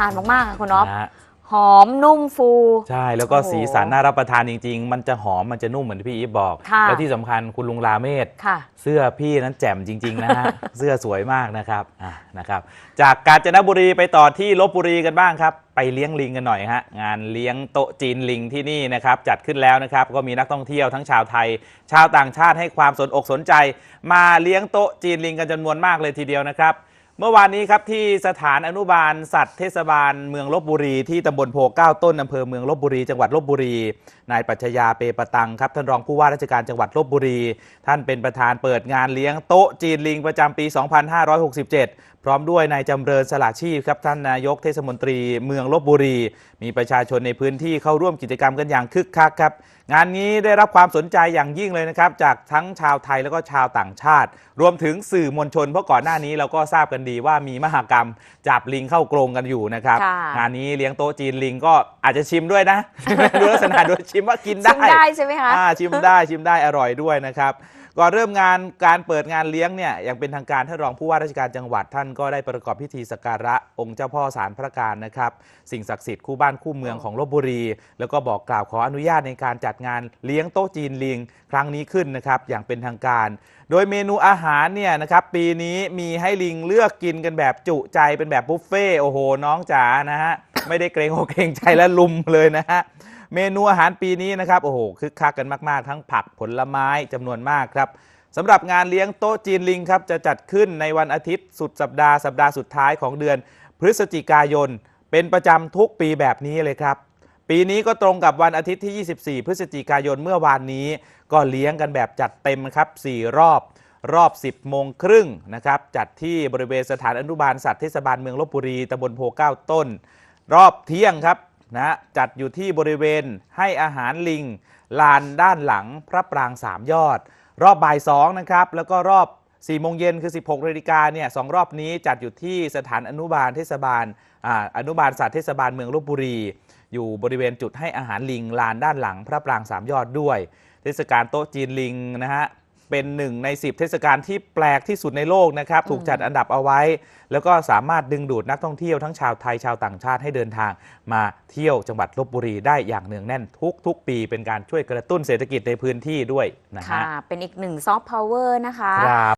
ทานมากๆอะคุณน็อปนะฮะหอมนุ่มฟู ใช่แล้วก็โอ้โหสีสันน่ารับประทานจริง ๆ มันจะหอมมันจะนุ่มเหมือนที่พี่อีฟบอก ค่ะ แล้วที่สำคัญคุณลุงราเมศ ค่ะ เสื้อพี่นั้นแจ่มจริง ๆ นะฮะ เสื้อสวยมากนะครับอะนะครับ จากกาญจนบุรีไปต่อที่ลบบุรีกันบ้างครับ ไปเลี้ยงลิงกันหน่อยฮะงานเลี้ยงโต๊ะจีนลิงที่นี่นะครับจัดขึ้นแล้วนะครับก็มีนักท่องเที่ยวทั้งชาวไทย ชาวต่างชาติให้ความสนอกสนใจ มาเลี้ยงโต๊ะจีนลิงกันจำนวนมากเลยทีเดียวนะครับ เมื่อวานนี้ครับที่สถานอนุบาลสัตว์เทศบาลเมืองลบบุรีที่ตำบลโพเก้าต้นอำเภอเมืองลบบุรีจังหวัดลบบุรี นายปัชญาเปปตังครับท่านรองผู้ว่าราชการจังหวัดลบบุรี ท่านเป็นประธานเปิดงานเลี้ยงโต๊ะจีนลิงประจำปี 2567 พร้อมด้วยนายจำเริญสละชีพครับท่านนายกเทศมนตรีเมืองลบบุรี มีประชาชนในพื้นที่เข้าร่วมกิจกรรมกันอย่างคึกคักครับงานนี้ได้รับความสนใจอย่างยิ่งเลยนะครับจากทั้งชาวไทยแล้วก็ชาวต่างชาติ รวมถึงสื่อมวลชนเพราะก่อนหน้านี้เราก็ทราบกันดีว่ามีมหากรรมจับลิงเข้ากรงกันอยู่นะครับค่ะงานนี้เลี้ยงโต๊ะจีนลิงก็อาจจะชิมด้วยนะ ดูลักษณะดูชิมว่ากินได้ชิมได้ใช่ไหมคะอ่าชิมได้ชิมได้อร่อยด้วยนะครับก่อนเริ่มงานการเปิดงานเลี้ยงเนี่ยอย่างเป็นทางการท่านรองผู้ว่าราชการจังหวัดท่านก็ได้ประกอบพิธีสักการะองค์เจ้าพ่อสารพระการนะครับ สิ่งศักดิ์สิทธิ์คู่บ้านคู่เมืองของลบบุรี แล้วก็บอกกล่าวขออนุญาตในการจัดงานเลี้ยงโต๊ะจีนลิง ครั้งนี้ขึ้นนะครับอย่างเป็นทางการ โดยเมนูอาหารเนี่ยนะครับปีนี้มีให้ลิงเลือกกินกันแบบจุใจเป็นแบบบุฟเฟ่โอ้โห น้องจ๋านะฮะ ไม่ได้เกรงอกเกรงใจและลุมเลยนะฮะ เมนูอาหารปีนี้นะครับ โอ้โห คึกคักกันมาก ๆ ทั้งผักผลไม้จำนวนมากครับสำหรับงานเลี้ยงโต๊ะจีนลิงครับ จะจัดขึ้นในวันอาทิตย์สุดสัปดาห์สัปดาห์สุดท้ายของเดือน พฤศจิกายน เป็นประจำทุกปีแบบนี้เลยครับปีนี้ก็ตรงกับวันอาทิตย์ที่ 24 พฤศจิกายนเมื่อวานนี้ ก็เลี้ยงกันแบบจัดเต็มครับ 4 รอบ รอบ 10 โมงครึ่งนะครับ จัดที่บริเวณสถานอนุบาลสัตว์เทศบาลเมืองลบบุรีตำบลโพเก้าต้น รอบเที่ยงครับนะจัดอยู่ที่บริเวณให้อาหารลิง ลานด้านหลังพระปรางสามยอด รอบบ่าย2นะครับ แล้วก็รอบ4โมงเย็นคือ 16นาฬิกาเนี่ยสองรอบนี้จัดอยู่ที่สถานอนุบาลเทศบาลออนุบาลสัตว์เทศบาลเมืองลบบุรี อยู่บริเวณจุดให้อาหารลิง ลานด้านหลังพระปรางสามยอดด้วย เทศกาลโต๊ะจีนลิงนะฮะ เป็นหนึ่งใน 10 เทศกาลที่แปลกที่สุดในโลกนะครับ ถูกจัดอันดับเอาไว้ แล้วก็สามารถดึงดูดนักท่องเที่ยวทั้งชาวไทยชาวต่างชาติให้เดินทาง มาเที่ยวจังหวัดลบบุรีได้อย่างเนืองแน่นทุก ๆ ปีเป็นการช่วยกระตุ้นเศรษฐกิจในพื้นที่ด้วยนะค่ะฮะเป็นอีกหนึ่งซอฟต์พาวเวอร์นะคะ ครับ